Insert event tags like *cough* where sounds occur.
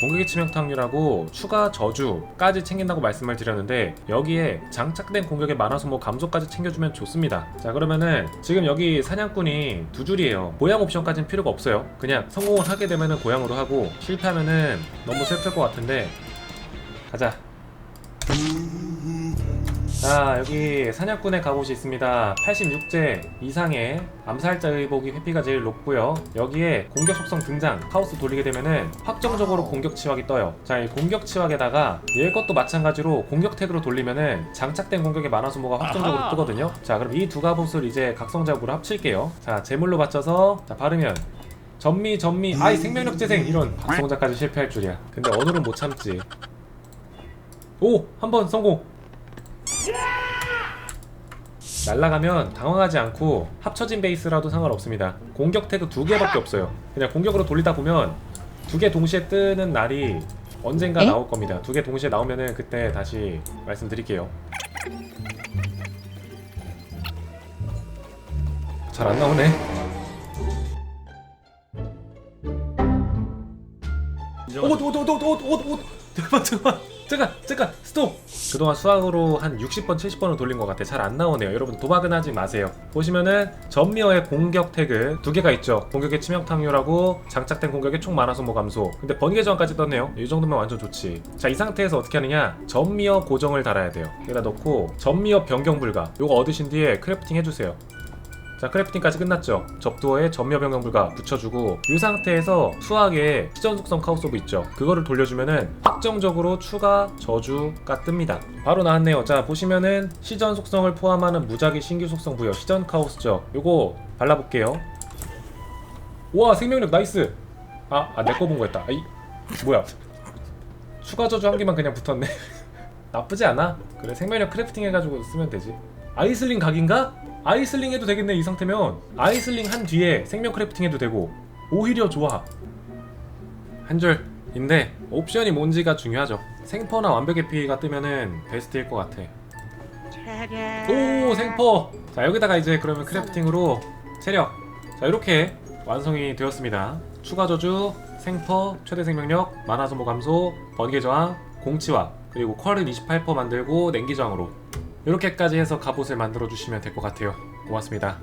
공격의 치명타률하고 추가 저주까지 챙긴다고 말씀을 드렸는데 여기에 장착된 공격의 만화 소모 감소까지 챙겨주면 좋습니다. 자 그러면은 지금 여기 사냥꾼이 두 줄이에요. 고양 옵션까지는 필요가 없어요. 그냥 성공을 하게 되면은 고양으로 하고 실패하면은 너무 슬플 것 같은데 가자 자 여기 사냥꾼의 갑옷이 있습니다. 86제 이상의 암살자 의복이 회피가 제일 높고요. 여기에 공격 속성 등장 카오스 돌리게 되면은 확정적으로 공격 치확이 떠요. 자 이 공격 치확에다가 얘 것도 마찬가지로 공격 태그로 돌리면은 장착된 공격의 만화 소모가 확정적으로 아하. 뜨거든요. 자 그럼 이 두 갑옷을 이제 각성작으로 합칠게요. 자 제물로 받쳐서 자 바르면 전미 전미 아이 생명력 재생 이런 각성작까지 실패할 줄이야. 근데 오늘은 못 참지. 오! 한 번 성공! 날라가면 당황하지 않고 합쳐진 베이스라도 상관없습니다. 공격 태그 두 개밖에 없어요. 그냥 공격으로 돌리다 보면 두 개 동시에 뜨는 날이 언젠가 에? 나올 겁니다. 두 개 동시에 나오면은 그때 다시 말씀드릴게요. 잘 안 나오네. 옷, 옷, 옷, 옷, 옷, 옷, 옷. 잠깐만, 잠깐만. 잠깐, 잠깐, 스톱. 그동안 수학으로 한 60번, 70번을 돌린 것 같아. 잘 안 나오네요. 여러분 도박은 하지 마세요. 보시면은 전미어의 공격 태그 두 개가 있죠. 공격의 치명타률하고 장착된 공격의 총 만화 소모 감소. 근데 번개 저항까지 떴네요. 이 정도면 완전 좋지. 자, 이 상태에서 어떻게 하느냐? 전미어 고정을 달아야 돼요. 여기다 넣고 전미어 변경 불가. 요거 얻으신 뒤에 크래프팅 해주세요. 자 크래프팅까지 끝났죠 접두어에 전면 변경 불가 붙여주고 이 상태에서 수학의 시전 속성 카우스 오브 있죠 그거를 돌려주면은 확정적으로 추가 저주가 뜹니다. 바로 나왔네요. 자 보시면은 시전 속성을 포함하는 무작위 신규 속성 부여 시전 카우스죠 요거 발라볼게요. 우와 생명력 나이스! 아아 내 거 본 거였다. 아이 뭐야. 추가 저주 한 개만 그냥 붙었네. *laughs* 나쁘지 않아. 그래 생명력 크래프팅 해가지고 쓰면 되지. 아이슬링 각인가? 아이슬링 해도 되겠네 이 상태면. 아이슬링 한 뒤에 생명 크래프팅 해도 되고. 오히려 좋아 한 줄인데 옵션이 뭔지가 중요하죠. 생퍼나 완벽 에피가 뜨면은 베스트일 것 같아. 오 생퍼 자 여기다가 이제 그러면 크래프팅으로 체력. 자 이렇게 완성이 되었습니다. 추가 저주 생퍼 최대 생명력 만화 소모 감소 번개 저항 공치화 그리고 퀄은 28% 만들고 냉기 저항으로. 이렇게까지 해서 갑옷을 만들어 주시면 될 것 같아요. 고맙습니다